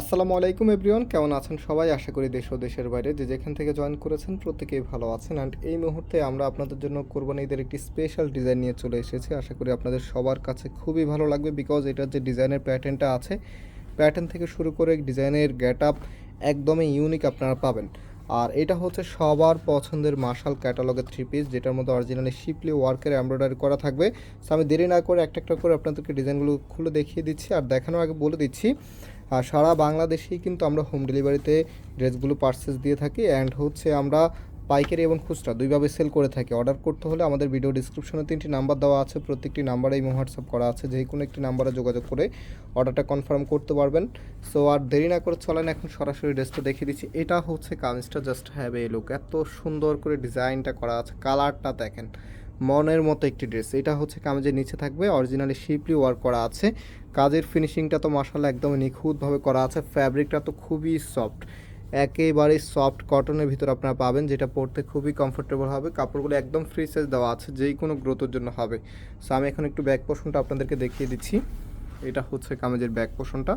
আসসালামু আলাইকুম এভরিওয়ান, কেমন আছেন সবাই? আশা করি দেশ ও দেশের বাইরে যে যেখান থেকে জয়েন করেছেন প্রত্যেকেই ভালো আছেন। অ্যান্ড এই মুহূর্তে আমরা আপনাদের জন্য কোরবানি ঈদের একটি স্পেশাল ডিজাইন নিয়ে চলে এসেছি। আশা করি আপনাদের সবার কাছে খুবই ভালো লাগবে বিকজ এটার যে ডিজাইনের প্যাটার্নটা আছে প্যাটার্ন থেকে শুরু করে ডিজাইনের গেট আপ একদমই ইউনিক আপনারা পাবেন। আর এটা হচ্ছে সবার পছন্দের মার্শাল ক্যাটালগের থ্রি পিস যেটার মধ্যে অরিজিনালি শিপলি ওয়ার্কের এমব্রয়ডারি করা থাকবে। সো আমি দেরি না করে একটা একটা করে আপনাদেরকে ডিজাইনগুলো খুলে দেখিয়ে দিচ্ছি। আর দেখানোর আগে বলে দিচ্ছি আর সারা বাংলাদেশেই কিন্তু আমরা হোম ডেলিভারিতে ড্রেসগুলো পার্সেস দিয়ে থাকি অ্যান্ড হচ্ছে আমরা পাইকারি এবং খুচরা দুইভাবে সেল করে থাকি। অর্ডার করতে হলে আমাদের ভিডিও ডিসক্রিপশনে তিনটি নাম্বার দেওয়া আছে, প্রত্যেকটি নাম্বারে এই হোয়াটসঅ্যাপ করা আছে যে কোনো একটি নাম্বারে যোগাযোগ করে অর্ডারটা কনফার্ম করতে পারবেন। সো আর দেরি না করে চলেন, এখন সরাসরি ড্রেসটা দেখিয়ে দিচ্ছি। এটা হচ্ছে কামিজটা জাস্ট হ্যাভ এ লুক এত সুন্দর করে ডিজাইনটা করা আছে কালারটা দেখেন। মনের মতো একটি ড্রেস। এটা হচ্ছে কামিজের নিচে থাকবে অরিজিনালি শিপলি ওয়ার্ক করা আছে। কাজের ফিনিশিংটা তো মাসাল্লাহ একদম নিখুঁতভাবে করা আছে। ফ্যাব্রিকটা তো খুবই সফট একেবারে সফট কটনের ভিতর আপনারা পাবেন, যেটা পরতে খুবই কমফোর্টেবল হবে। কাপড়গুলো একদম ফ্রি সাইজ দেওয়া আছে যেই কোনো গ্রোথের জন্য হবে। সো আমি এখন একটু ব্যাক পোর্শনটা আপনাদেরকে দেখিয়ে দিচ্ছি। এটা হচ্ছে কামেজের ব্যাক পোর্শনটা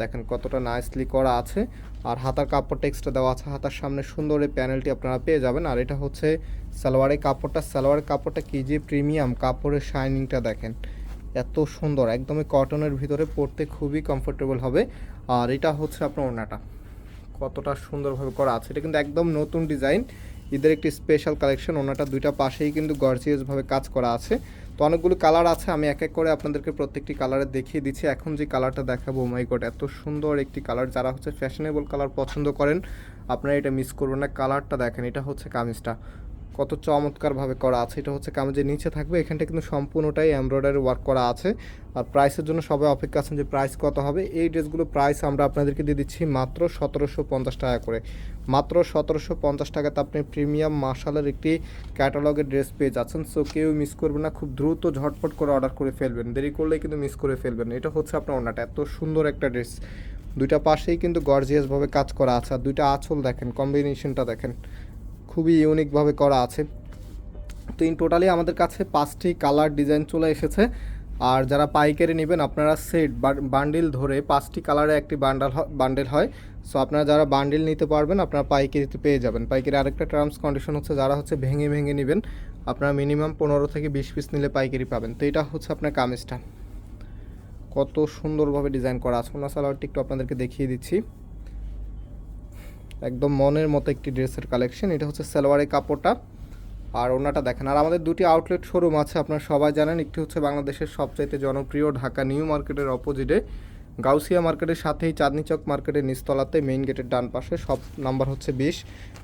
দেখেন কতটা নাইসলি করা আছে। আর হাতার কাপড়টা এক্সট্রা দেওয়া আছে। হাতার সামনে সুন্দর এই প্যানেলটি আপনারা পেয়ে যাবেন। আর এটা হচ্ছে সালোয়ারের কাপড়টা। সালোয়ারের কাপড়টা কি যে প্রিমিয়াম কাপড়ের শাইনিংটা দেখেন। এত সুন্দর। একদমই কটনের ভিতরে পরতে খুবই কমফোর্টেবল হবে। আর এটা হচ্ছে আপনার ওনাটা কতটা সুন্দরভাবে করা আছে। এটা কিন্তু একদম নতুন ডিজাইন ঈদের একটি স্পেশাল কালেকশন ওনাটা দুইটা পাশেই কিন্তু গর্জিয়াসভাবে কাজ করা আছে। তো অনেকগুলো কালার আছে, আমি এক এক করে আপনাদেরকে প্রত্যেকটি কালারে দেখিয়ে দিচ্ছি। এখন যে কালারটা দেখাবো মাই গড এত সুন্দর একটি কালার যারা হচ্ছে ফ্যাশনেবল কালার পছন্দ করেন, আপনারা এটা মিস করবেন না। কালারটা দেখেন, এটা হচ্ছে কামিজটা। কত চমৎকারভাবে করা আছে। এটা হচ্ছে কামিজের নিচে থাকবে। এখানটা কিন্তু সম্পূর্ণটাই এমব্রয়ডারি ওয়ার্ক করা আছে। আর প্রাইসের জন্য সবাই অপেক্ষা আছেন যে প্রাইস কত হবে। এই ড্রেসগুলো প্রাইস আমরা আপনাদেরকে দিয়ে দিচ্ছি মাত্র সতেরোশো পঞ্চাশ টাকা করে। মাত্র সতেরোশো পঞ্চাশ টাকাতে আপনি প্রিমিয়াম মার্শালের একটি ক্যাটালগের ড্রেস পেয়ে যাচ্ছেন। সো কেউ মিস করবে না। খুব দ্রুত ঝটপট করে অর্ডার করে ফেলবেন। দেরি করলে কিন্তু মিস করে ফেলবেন। এটা হচ্ছে আপনার ওনাটা এত সুন্দর একটা ড্রেস দুইটা পাশেই কিন্তু গর্জিয়াসভাবে কাজ করা আছে। আর দুইটা আঁচল দেখেন কম্বিনেশনটা দেখেন। খুবই ইউনিকভাবে করা আছে। তো ইন টোটালি আমাদের কাছে পাঁচটি কালার ডিজাইন চলে এসেছে। আর যারা পাইকারি নেবেন, আপনারা সেট বান্ডিল ধরে পাঁচটি কালারে একটি বান্ডাল বান্ডেল হয়। সো আপনারা যারা বান্ডিল নিতে পারবেন, আপনারা পাইকারিতে পেয়ে যাবেন। পাইকারি আরেকটা টার্মস কন্ডিশন হচ্ছে, যারা হচ্ছে ভেঙে ভেঙে নেবেন, আপনারা মিনিমাম পনেরো থেকে বিশ পিস নিলে পাইকারি পাবেন। তো এটা হচ্ছে আপনার কামিজটা। কত সুন্দরভাবে ডিজাইন করা আছে। ওনা সালোয়ারটি একটু আপনাদেরকে দেখিয়ে দিচ্ছি। একদম মনের মতো একটি ড্রেসের কালেকশন এটা হচ্ছে সালোয়ারের কাপড়টা। আর ওনাটা দেখেন, আর আমাদের দুটি আউটলেট শোরুম আছে, আপনারা সবাই জানেন। একটি হচ্ছে বাংলাদেশের সবচাইতে জনপ্রিয় ঢাকা নিউ মার্কেটের অপোজিটে গাউসিয়া মার্কেটের সাথেই চাঁদনি চক মার্কেটের নিচতলাতে মেইন গেটের ডান পাশে সব নাম্বার হচ্ছে বিশ।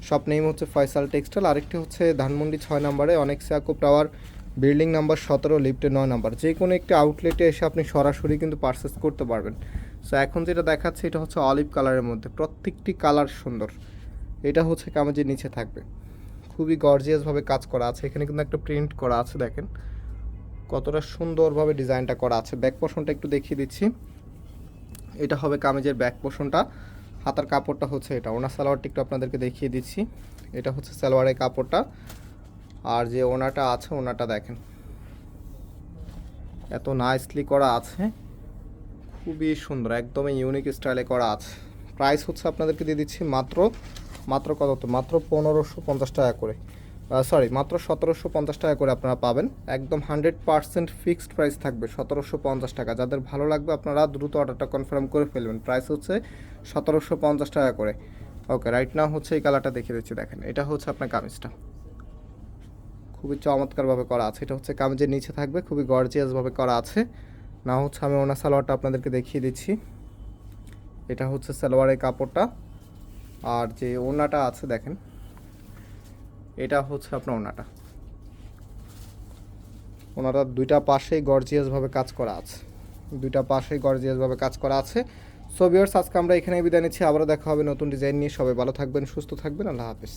সব নেম হচ্ছে ফয়সাল টেক্সটাইল আরেকটি হচ্ছে ধানমন্ডি ছয় নাম্বারে অনেক সিয়াকুব টাওয়ার বিল্ডিং নাম্বার সতেরো লিফটে নয় নাম্বার। যে কোনো একটি আউটলেটে এসে আপনি সরাসরি কিন্তু পারচেস করতে পারবেন। সো এখন যেটা দেখাচ্ছে এটা হচ্ছে অলিভ কালারের মধ্যে। প্রত্যেকটি কালার সুন্দর। এটা হচ্ছে কামেজের নিচে থাকবে। খুবই গর্জিয়াসভাবে কাজ করা আছে। এখানে কিন্তু একটা প্রিন্ট করা আছে, দেখেন। কতটা সুন্দরভাবে ডিজাইনটা করা আছে। ব্যাক পোর্শনটা একটু দেখিয়ে দিচ্ছি। এটা হবে কামেজের ব্যাক পোর্শনটা হাতার কাপড়টা হচ্ছে এটা। ওনার সালোয়ারটা একটু আপনাদেরকে দেখিয়ে দিচ্ছি। এটা হচ্ছে সালোয়ারের কাপড়টা। আর যে ওনাটা আছে, ওনাটা দেখেন। এত নাইসলি করা আছে। খুবই সুন্দর, একদমই ইউনিক স্টাইলে করা আছে। প্রাইস হচ্ছে আপনাদেরকে দিয়ে দিচ্ছি মাত্র মাত্র কত? তো মাত্র পনেরোশো পঞ্চাশ টাকা করে। সরি মাত্র সতেরোশো পঞ্চাশ টাকা করে আপনারা পাবেন। একদম হান্ড্রেড পার্সেন্ট ফিক্সড প্রাইস থাকবে সতেরোশো পঞ্চাশ টাকা। যাদের ভালো লাগবে আপনারা দ্রুত অর্ডারটা কনফার্ম করে ফেলবেন। প্রাইস হচ্ছে সতেরোশো পঞ্চাশ টাকা করে। ওকে রাইট নাও হচ্ছে এই কালারটা দেখিয়ে দিচ্ছি, দেখেন। এটা হচ্ছে আপনার কামিজটা। খুবই চমৎকারভাবে করা আছে। এটা হচ্ছে কামিজের নিচে থাকবে, খুবই গর্জিয়াসভাবে করা আছে। না হচ্ছে আমি ওনার সালোয়ারটা আপনাদেরকে দেখিয়ে দিচ্ছি। এটা হচ্ছে সালোয়ারের কাপড়টা। আর যে ওনাটা আছে দেখেন, এটা হচ্ছে আপনার ওনাটা। ওনাটা দুইটা পাশেই গর্জিয়াসভাবে কাজ করা আছে। দুইটা পাশেই গর্জিয়াসভাবে কাজ করা আছে। সো আজকে আমরা এখানেই বিদায় নিচ্ছি। আবারও দেখা হবে নতুন ডিজাইন নিয়ে। সবাই ভালো থাকবেন, সুস্থ থাকবেন। আল্লাহ হাফেজ।